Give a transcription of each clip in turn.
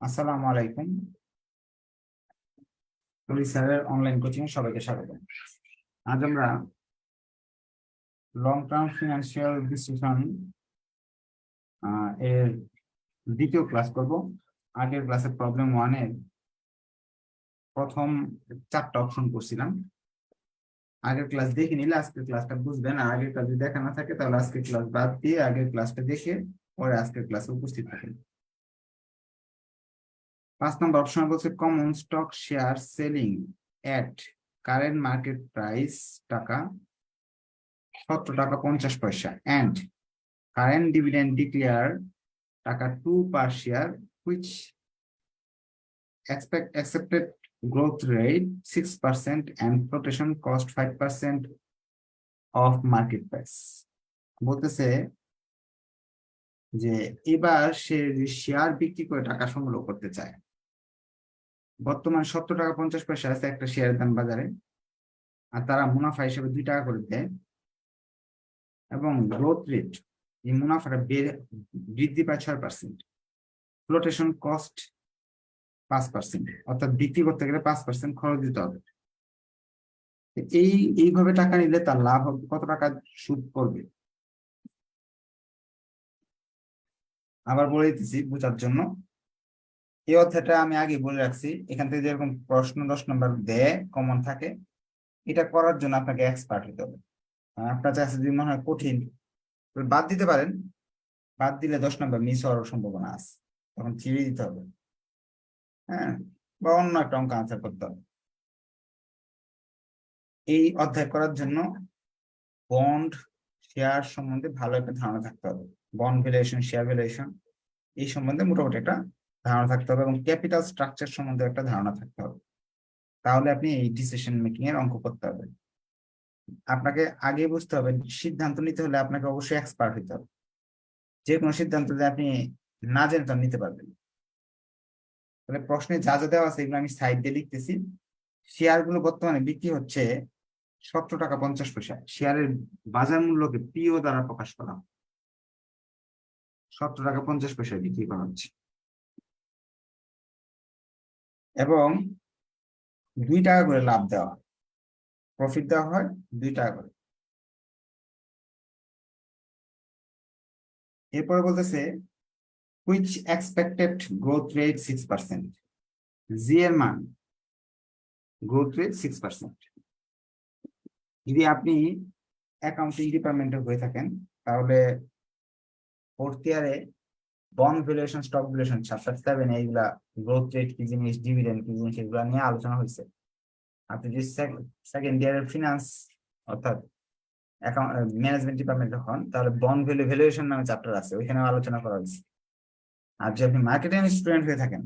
আসসালামু আলাইকুম। টলি স্যারের অনলাইন কোচিং এ সবাইকে স্বাগত আজ আমরা লং টার্ম ফিনান্সিয়াল ডিসিশন এর দ্বিতীয় ক্লাস করব। আগের ক্লাসে প্রবলেম ওয়ানের প্রথম চারটা অপশন করছিলাম। আগের ক্লাস দেখে নিলে আজকের ক্লাসটা বুঝবেন আর আগের ক্লাস যদি দেখা না থাকে, তাহলে আজকের ক্লাস বাদ দিয়ে আগের ক্লাসটা দেখে পরে আজকের ক্লাসে উপস্থিত থাকেন। পাঁচ নম্বর অপশন বলছে common stock share selling at current market price টাকা সতেরো টাকা পঞ্চাশ পয়সা অ্যান্ড কারেন্ট ডিভিডেন্ড ডিক্লেয়ার টাকা two per share which expect, accepted growth rate six percent and flotation cost five percent of market price. বলতেছে যে, এবার সে শেয়ার বিক্রি করে টাকা সংগ্রহ করতে চায়। বর্তমানে সত্তর টাকা পঞ্চাশ পয়সা আছে একটা শেয়ারের দাম বাজারে। আর তারা মুনাফা হিসেবে দুই টাকা করে দেয়। এবং গ্রোথ রেট এই মুনাফাটা বেড়ে- বৃদ্ধি পায় ছয় পার্সেন্ট ফ্লোটেশন কস্ট পাঁচ পার্সেন্ট অর্থাৎ বিক্রি করতে গেলে পাঁচ পার্সেন্ট খরচ দিতে হবে। এই, এইভাবে টাকা নিলে তার লাভ হবে, কত টাকা সুদ করবে আবার বলে দিতেছি, বোঝার জন্য। এই অধ্যায়টা আমি আগে বলে রাখছি। এখান থেকে যেরকম প্রশ্ন দশ নম্বর দেয় কমন থাকে, এটা করার জন্য আপনাকে এক্সপার্ট হতে হবে। আপনার কাছে যদি মনে হয় কঠিন, বাদ দিতে পারেন। বাদ দিলে দশ নম্বর মিস হওয়ার সম্ভাবনা আছে। তখন ছিঁড়ে দিতে হবে। হ্যাঁ বা অন্য একটা অঙ্ক আনসার করতে হবে। এই অধ্যায় করার জন্য বন্ড শেয়ার সম্বন্ধে ভালো একটা ধারণা থাকতে হবে। বন্ড ভ্যালুয়েশন শেয়ার ভ্যালুয়েশন এই সম্বন্ধে মোটামুটি একটা ধারণা থাকতে হবে এবং ক্যাপিটাল স্ট্রাকচার সম্বন্ধে একটা ধারণা থাকতে হবে। তাহলে আপনি এই ডিসিশন মেকিং এর অঙ্ক করতে হবে আপনাকে আগে বুঝতে হবে, সিদ্ধান্ত নিতে হলে আপনাকে অবশ্যই এক্সপার্ট হতে হবে। যে কোনো সিদ্ধান্ত যদি আপনি না জেনে তো নিতে পারবেন। তাহলে প্রশ্নে যা যা দেওয়া আছে এগুলো আমি সাইড দিয়ে লিখতেছি। শেয়ারগুলো বর্তমানে বিক্রি হচ্ছে সতেরো টাকা পঞ্চাশ পয়সা। শেয়ারের বাজার মূল্যকে পিও দ্বারা প্রকাশ করা। সতেরো টাকা পঞ্চাশ পয়সায় বিক্রি করা হচ্ছে। এবং দুই টাকা করে লাভ দেওয়া হয়। প্রফিট দেওয়া হয়, দুই টাকা করে। এরপরে বলতেছে which expected growth rate six percent G এর মান গ্রোথ রেট সিক্স পার্সেন্ট যদি আপনি অ্যাকাউন্টিং ডিপার্টমেন্টে হয়ে থাকেন, তাহলে ফোর্থ ইয়ারে bond valuation stock valuation chapter seven এইগুলা গ্রোথ রেট কি জিনিস ডিভিডেন্ড কি জিনিস, এগুলো নিয়ে আলোচনা হয়েছে। আপনি যদি সেকেন্ড ইয়ারের ফিনান্স অর্থাৎ অ্যাকাউন্ট ম্যানেজমেন্ট ডিপার্টমেন্টে হন, তাহলে বন্ড ভ্যালু ভ্যালুয়েশন নামে চ্যাপ্টার আছে ওইখানে আলোচনা করা হয়েছে। আর যদি আপনি মার্কেটিং স্টুডেন্ট হয়ে থাকেন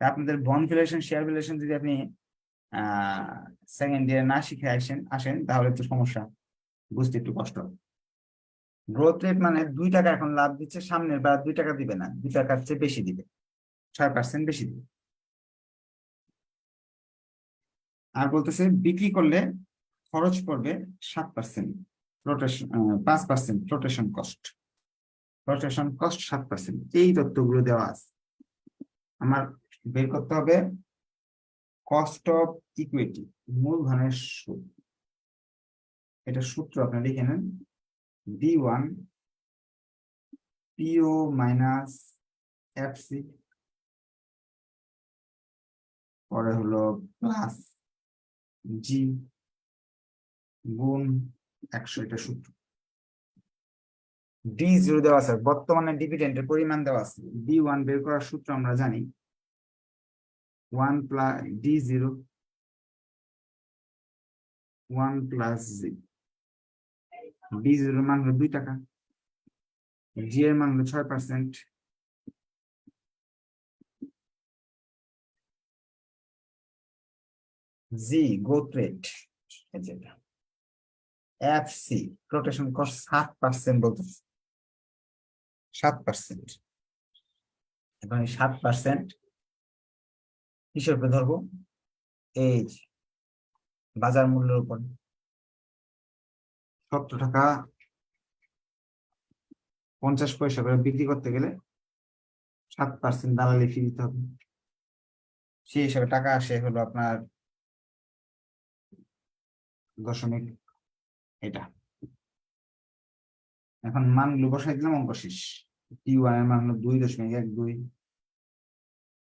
আপনাদের বন্ড ভ্যালুয়েশন শেয়ার ভ্যালুয়েশন যদি আপনি সেকেন্ড ইয়ার না শিখে আসেন আসেন, তাহলে একটু সমস্যা, বুঝতে একটু কষ্ট হবে। গ্রোথ রেট মানে দুই টাকা এখন লাভ দিচ্ছে, সামনের বার দুই টাকা দিবে না, দুই টাকার চেয়ে বেশি দিবে, ছয় পার্সেন্ট বেশি দিবে। আর বলতেছে, বিক্রি করলে খরচ পড়বে সাত পার্সেন্ট পাঁচ percent rotation cost rotation cost সাত পার্সেন্ট এই তথ্যগুলো দেওয়া আছে। আমার বের করতে হবে কস্ট অফ ইকুইটি মূলধনের সুদ। এটা সূত্র আপনি লিখে নেন। B one PO minus FC পরে হলো প্লাস জি গুণ একশো, এটা সূত্র। ডি জিরো দেওয়া আছে, বর্তমানে ডিভিডেন্টের পরিমাণ দেওয়া আছে। ডি ওয়ান বের করার সূত্র আমরা জানি one plus D zero one plus G D জিরোর মান হলো দুই টাকা জি এর মান হলো ছয় পার্সেন্ট জি গ্রোথ রেট যেটা এফ সি রোটেশন কস্ট সাত পার্সেন্ট বলতেছে সাত পার্সেন্ট এবং সাত পার্সেন্ট হিসেবে ধরবো? এই বাজার মূল্যের উপর। সত্তর টাকা পঞ্চাশ পয়সা করে বিক্রি করতে গেলে সাত পার্সেন্ট দালালি ফি দিতে হবে। সেই হিসাবে টাকা আসে হলো আপনার দশমিক এটা। এখন মানগুলো বসাই দিলাম, অঙ্ক শেষ। টি ওয়ানের মান হলো দুই দশমিক এক দুই।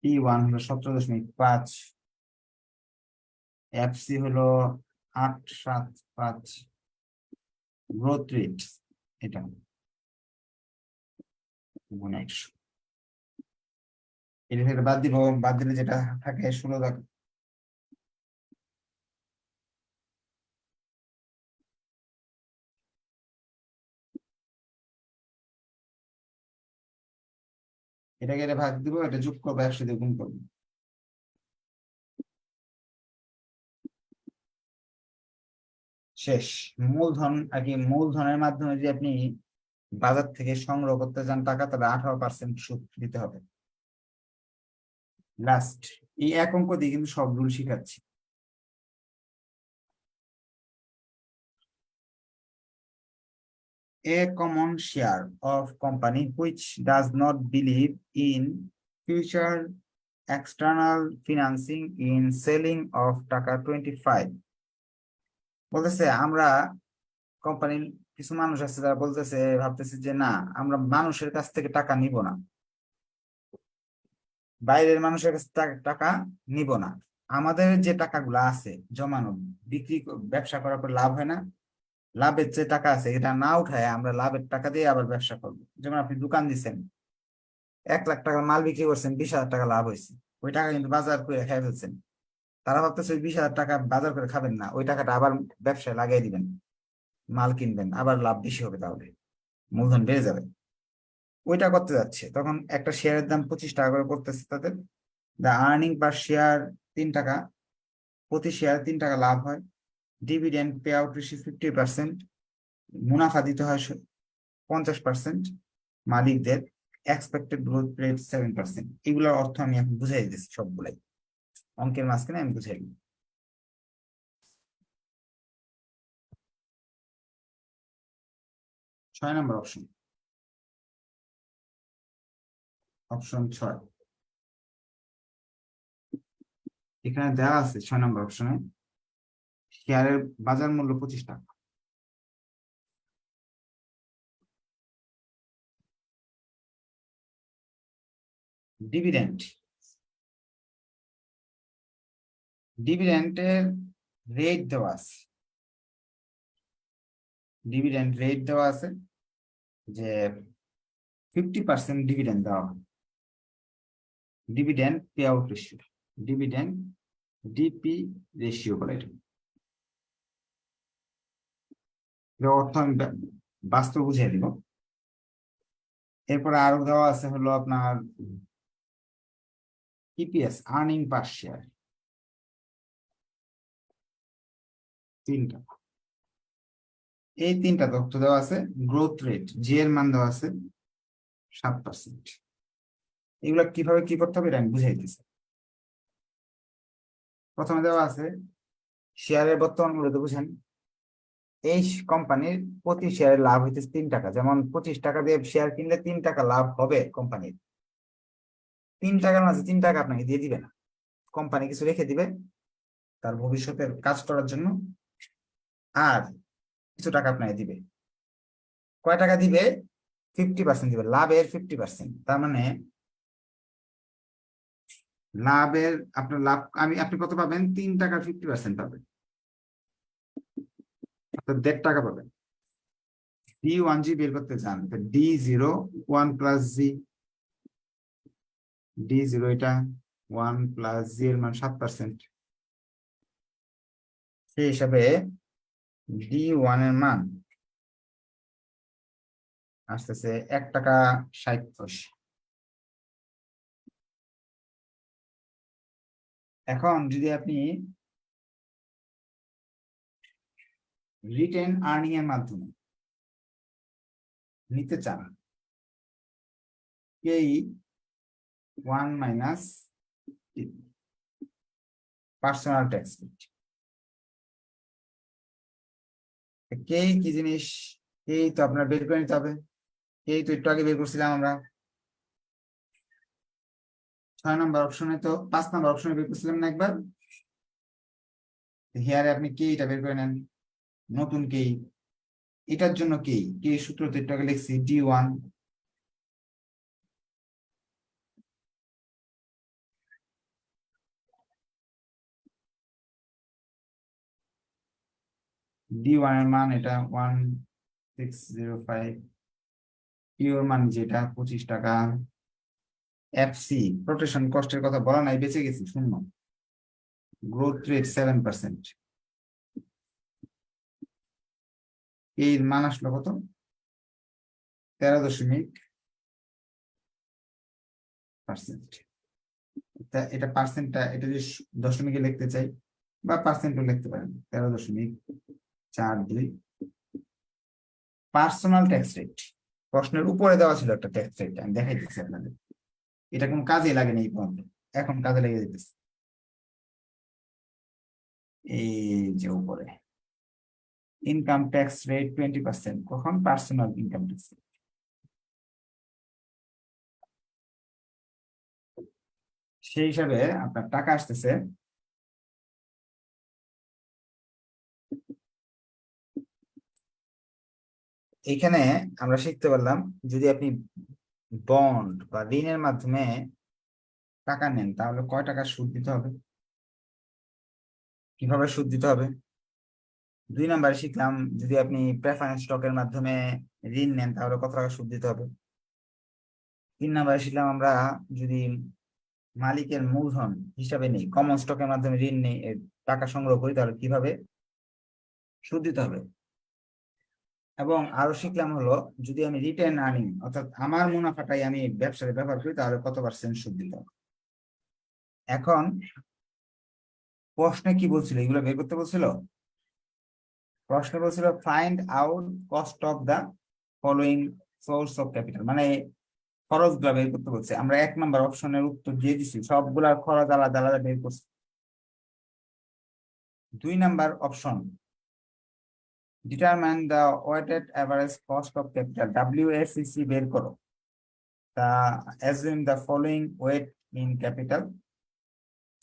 টি ওয়ান হলো সতেরো দশমিক পাঁচ। এফ সি হলো আট সাত পাঁচ। গ্রোথ রেট এটা গুণ একশো এটা থেকে বাদ দিব, বাদ দিলে যেটা থাকে ষোলো লাখ এটাকে এটা ভাগ দিব, এটা যোগ করব একশো দিয়ে গুণ করব। শেষ। মূলধন আর কি মূলধনের মাধ্যমে যদি আপনি বাজার থেকে সংগ্রহ করতে যান টাকা, তাহলে আঠারো পার্সেন্ট সুদ দিতে হবে। লাস্ট এই এক অঙ্ক দিয়ে কিন্তু সব রুল শিখাচ্ছি। A common share of company which does not believe in future external financing in selling of টাকা 25 বলতেছে, আমরা কোম্পানির কিছু মানুষ আছে যারা বলতেছে, ভাবতেছে যে না, আমরা মানুষের কাছ থেকে টাকা নিব না। বাইরের মানুষের কাছ টাকা নিব না। আমাদের যে টাকাগুলো আছে জমানো, বিক্রি ব্যবসা করার পর লাভ হয় না। লাভের যে টাকা আছে এটা না উঠায় আমরা লাভের টাকা দিয়ে আবার ব্যবসা করব। যেমন আপনি দোকান দিচ্ছেন এক লাখ টাকার মাল বিক্রি করছেন, বিশ হাজার টাকা লাভ হয়েছে। ওই টাকা কিন্তু বাজার করে খেয়ে ফেলছেন। তারা ভাবতেছে বিশ হাজার টাকা বাজার করে খাবেন না, ওই টাকাটা আবার ব্যবসায় লাগিয়ে দিবেন, মাল কিনবেন, আবার লাভ বেশি হবে তাহলে, মূলধন বেড়ে যাবে। ওইটা করতে যাচ্ছে, তখন একটা শেয়ারের দাম পঁচিশ টাকা করে পড়তেছে তাদের দ্য আর্নিং পার শেয়ার তিন টাকা, প্রতি শেয়ার তিন টাকা লাভ হয় dividend pay out ratio fifty percent মুনাফা দিতে হয় পঞ্চাশ পার্সেন্ট মালিকদের expected growth rate seven percent এগুলোর অর্থ আমি এখন বুঝাই দিচ্ছি সবগুলাই। অঙ্কের মাঝখানে আমি বুঝাই দিই। ছয় নম্বর অপশন অপশন ছয়। এখানে দেওয়া আছে ছয় নম্বর অপশনে শেয়ারের বাজার মূল্য পঁচিশ টাকা। ডিভিডেন্ড ডিভিডেন্টের রেট দেওয়া আছে। ডিভিডেন্ড রেট দেওয়া আছে যে ফিফটি পার্সেন্ট ডিভিডেন্ড দেওয়া হবে। Dividend pay out ratio dividend DP ratio বলে এটা। অর্থ আমি বাস্তব বুঝিয়ে দিব। এরপরে আরও দেওয়া আছে হলো আপনার ইপিএস আর্নিং পার শেয়ার তিনটা। এই তিনটা তথ্য দেওয়া আছে গ্রোথ রেট জি এর মান দেওয়া আছে, সাত পার্সেন্ট এগুলা কীভাবে কি করতে হবে এটা আমি বুঝাই দিচ্ছি প্রথমে দেওয়া আছে শেয়ারের বর্তমান মূল্য তো বুঝেন। এই কোম্পানির প্রতি শেয়ারের লাভ হইতেছে তিন টাকা। যেমন পঁচিশ টাকা দিয়ে শেয়ার কিনলে তিন টাকা লাভ হবে কোম্পানির। তিন টাকার মাঝে তিন টাকা আপনাকে দিয়ে দিবে না। কোম্পানি কিছু রেখে দিবে, তার ভবিষ্যতের কাজ করার জন্য আর কিছু টাকা আপনাকে দিবে। কয় টাকা দিবে? ফিফটি পার্সেন্ট দিবে। লাভের ফিফটি পার্সেন্ট তার মানে লাভের আপনার লাভ, আমি, আপনি কত পাবেন? তিন টাকা ফিফটি পার্সেন্ট পাবেন। দেড় টাকা পাবেন। ডি ওয়ান জি বের করতে চান D zero one plus G D zero এটা ওয়ান প্লাস জি এর মান সাত পার্সেন্ট সেই হিসাবে ডি ওয়ানের মান আসতেছে এক টাকা ষাট পয়সা। এখন যদি আপনি রিটেন আর্নিং এর মাধ্যমে নিতে চান, এই ওয়ান মাইনাস পার্সোনাল ট্যাক্স কে কি জিনিস? এই তো আপনার বের করে নিতে হবে। এই তো একটু আগে বের করছিলাম আমরা। ছয় নম্বর অপশনে তো, পাঁচ নম্বর অপশনে বের করছিলাম না একবার। হিয়ারে আপনি কে এটা বের করে নেন? নতুন কে? এটার জন্য কে? কে সূত্র তো এটাকে লিখছি ডি ওয়ান ডি ওয়ানের মান এটা ওয়ান সিক্স জিরো ফাইভ পিওর মান যেটা পঁচিশ টাকা। এফসি প্রোটেকশন কস্টের কথা বলা নাই, বেঁচে গেছি, শূন্য। গ্রোথ রেট সেভেন পার্সেন্ট এর মান আসলো কত? তেরো দশমিক পার্সেন্ট এটা পার্সেন্টটা এটা যদি দশমিকে লিখতে চাই, বা পার্সেন্টও লিখতে পারেন, তেরো দশমিক চার, দুই। পার্সোনাল ট্যাক্স রেট প্রশ্নের উপরে দেওয়া ছিল একটা ট্যাক্স রেট আমি দেখাই দিচ্ছি আপনাদের। এটা কোনো কাজে লাগে না এই পর্যন্ত। এখন কাজে লেগে যেতেছে। এই যে উপরে। Income tax rate twenty percent কখন পার্সোনাল ইনকাম ট্যাক্স রেট সেই হিসাবে আপনার টাকা আসতেছে এখানে আমরা শিখতে পারলাম, যদি আপনি বন্ড বা ঋণের মাধ্যমে টাকা নেন, তাহলে কয় টাকা সুদ দিতে হবে? কীভাবে সুদ দিতে হবে? দুই নাম্বারে শিখলাম, যদি আপনি প্রেফারেন্স স্টকের মাধ্যমে ঋণ নেন, তাহলে কত টাকা সুদ দিতে হবে? তিন নাম্বারে শিখলাম আমরা, যদি মালিকের মূলধন হিসাবে নেই কমন স্টকের মাধ্যমে ঋণ নেই টাকা সংগ্রহ করি, তাহলে কীভাবে সুদ দিতে হবে? এবং আরও শিখলাম হলো, যদি আমি রিটার্ন আর্নিং অর্থাৎ আমার মুনাফাটাই আমি ব্যবসায় ব্যবহার করি, তাহলে কত পার্সেন্ট সুদ হবে? এখন প্রশ্নে কি বলছিল? এগুলো বের করতে বলছিল? প্রশ্ন বলছিল find out cost of the following source of capital মানে খরচগুলা বের করতে বলছে। আমরা এক নম্বর অপশনের উত্তর দিয়ে দিছি, সবগুলার খরচ আলাদা আলাদা বের করছি। দুই number option determine the weighted average cost of capital WSCC বের করো। তা assume the following weight in capital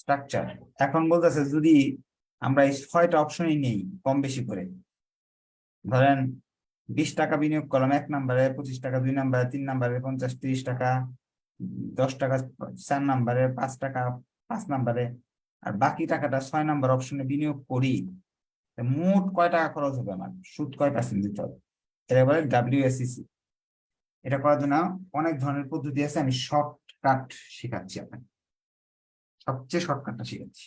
structure এখন বলতেছে, যদি আমরা এই ছয়টা অপশনই নেই কম বেশি করে, ধরেন বিশ টাকা বিনিয়োগ করলাম এক নাম্বারে, পঁচিশ টাকা দুই নাম্বারে, তিন নাম্বারে পঞ্চাশ, তিরিশ টাকা, দশ টাকা, চার নাম্বারে পাঁচ টাকা, পাঁচ নাম্বারে, আর বাকি টাকাটা ছয় নাম্বার অপশনে বিনিয়োগ করি মোট কয় টাকা খরচ হবে আমার? সুদ কয় পার্সেন্ট দিতে হবে? এটা বলে ডাব্লিউএসসিসি এটা করার জন্য অনেক ধরনের পদ্ধতি আছে, আমি শর্টকাট শেখাচ্ছি আপনাকে। সবচেয়ে শর্টকাটটা শেখাচ্ছি।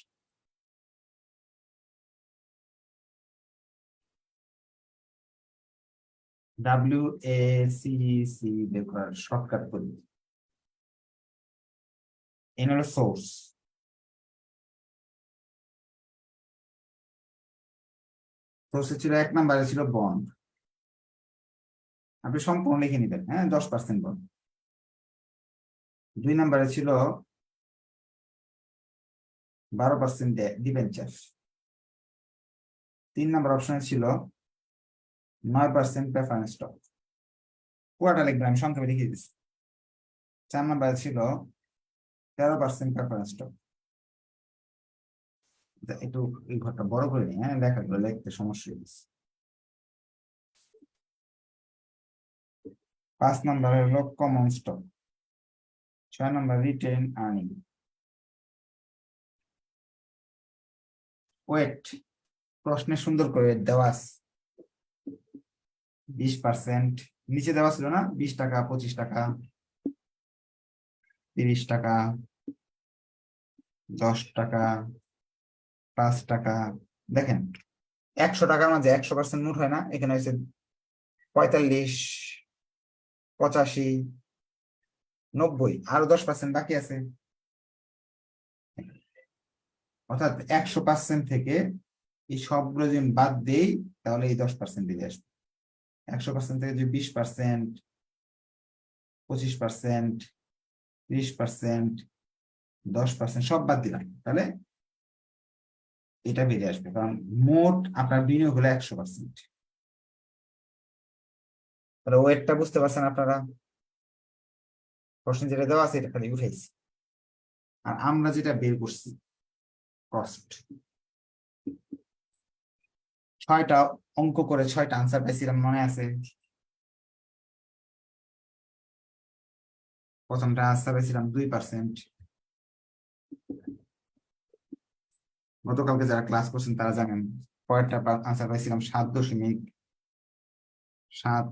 ডাব্লিউ এ সি সি বের করার শর্টকাট পদ্ধতি। এন হলো সোর্স সোর্সে ছিল এক নাম্বারে ছিল বন্ড আপনি সম্পূর্ণ লিখে নিবেন হ্যাঁ দশ পার্সেন্ট বন্ড দুই নাম্বারে ছিল বারো পার্সেন্ট ডিভেঞ্চার তিন নাম্বার অপশনে ছিল নয় পার্সেন্ট প্রেফারেন্স স্টক পুরাটা লিখবেন, আমি সংক্ষেপে লিখে দিচ্ছি। চার নাম্বারে ছিল তেরো পার্সেন্ট প্রেফারেন্স স্টক একটু এই ঘরটা বড় করে নিই হ্যাঁ? লেখাগুলো লিখতে সমস্যা হয়েছে পাঁচ নাম্বার হলো কমন স্টক ছয় নাম্বার রিটেন আর্নিং ওয়েট প্রশ্নে সুন্দর করে দেওয়া বিশ পার্সেন্ট নিচে দেওয়া ছিল না? বিশ টাকা, পঁচিশ টাকা, তিরিশ টাকা, দশ টাকা পাঁচ টাকা, দেখেন, একশো টাকার মাঝে একশো পার্সেন্ট নোট হয় না, এখানে হচ্ছে পঁয়তাল্লিশ, পঁচাশি, নব্বই, আরও দশ পার্সেন্ট বাকি আছে। অর্থাৎ একশো পার্সেন্ট থেকে এই সবগুলো যদি বাদ দেই, তাহলে এই দশ পার্সেন্ট দিয়ে আসবে। একশো পার্সেন্ট থেকে যদি বিশ পার্সেন্ট পঁচিশ পার্সেন্ট ত্রিশ পার্সেন্ট দশ পার্সেন্ট সব বাদ দিলাম। তাহলে এটা বেরিয়ে আসবে, কারণ মোট আপনার বিনিয়োগ হলো একশো পার্সেন্ট তাহলে ওয়েটটা বুঝতে পারছেন আপনারা? প্রশ্ন যেটা দেওয়া আছে এটা খালি উঠাইছি। আর আমরা যেটা বের করছি কস্ট ছয়টা অঙ্ক করে ছয়টা আনসার পাইছিলাম, মনে আছে? প্রথমটা আনসার পাইছিলাম দুই পার্সেন্ট গতকালকে যারা ক্লাস করছেন তারা জানেন পরেরটা আনসার পাইছিলাম সাত দশমিক সাত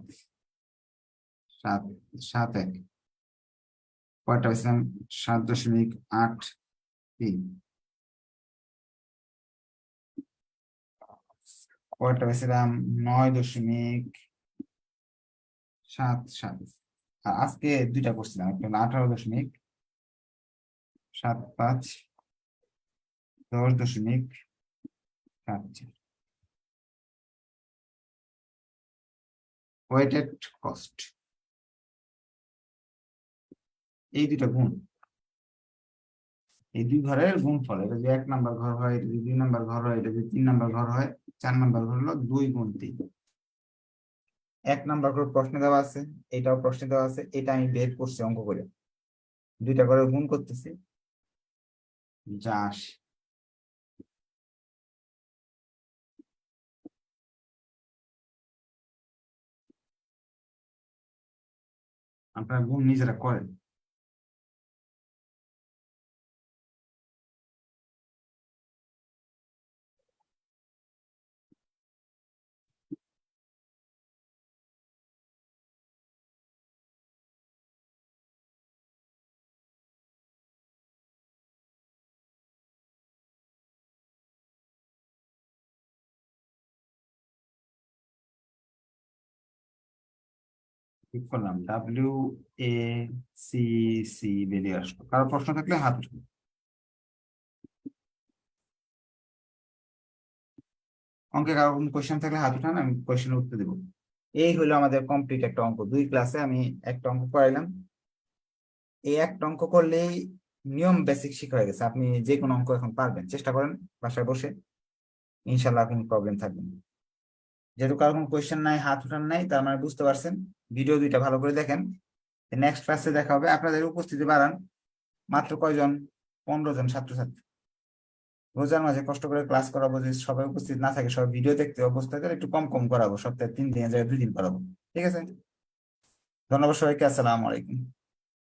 সাত সাত এক। পরেরটা পাইছিলাম সাত দশমিক আট তিন। পরেরটা পাইছিলাম নয় দশমিক সাত সাত। আর আজকে দুইটা করছিলাম আঠারো দশমিক সাত পাঁচ দশ দশমিক সাত চার ওয়েটেড কস্ট এই দুইটা গুণ। এই দুই ঘরের গুণ ফল এটা যদি এক নাম্বার ঘর হয়, এটা যদি দুই নাম্বার ঘর হয়, এটা যদি তিন নাম্বার ঘর হয়, চার নাম্বার ঘর হলো দুই গুণ তিন। এক নাম্বার করে প্রশ্ন দেওয়া আছে, এটাও প্রশ্ন দেওয়া আছে, এটা আমি বের করছি অঙ্ক করে। দুইটা করে গুণ করতেছি। যা আসে। আপনারা গুণ নিজেরা করেন ঠিক করলাম। ডাব্লিউ এ সি সি বেরিয়ে আসলো। কারও প্রশ্ন থাকলে হাত উঠান অঙ্কে কারও কোয়েশ্চেন থাকলে হাত উঠান, আমি দেবো। এই হলো আমাদের কমপ্লিট একটা অঙ্ক। দুই ক্লাসে আমি একটা অঙ্ক করাইলাম। এই একটা অঙ্ক করলেই নিয়ম বেসিক শিখা হয়ে গেছে। আপনি যে কোনো অঙ্ক এখন পারবেন। চেষ্টা করেন বাসায় বসে। ইনশাল্লাহ কোনো প্রবলেম থাকবে না। যেহেতু কারও কোনো কোয়েশ্চেন নাই, হাত উঠান নাই, তার মানে বুঝতে পারছেন। ভিডিও দুইটা ভালো করে দেখেন। নেক্সট ক্লাসে দেখা হবে। আপনাদের উপস্থিতি বাড়ান। মাত্র কয়জন? পনেরো জন ছাত্রছাত্রী। রোজার মাঝে কষ্ট করে ক্লাস করাবো, যদি সবাই উপস্থিত না থাকে, সবাই ভিডিও দেখতে অবস্থা তাহলে একটু কম কম করাবো, সপ্তাহে তিন দিন জায়গায় দুই দিন করাবো। ঠিক আছে? ধন্যবাদ সবাইকে। আসসালামু আলাইকুম।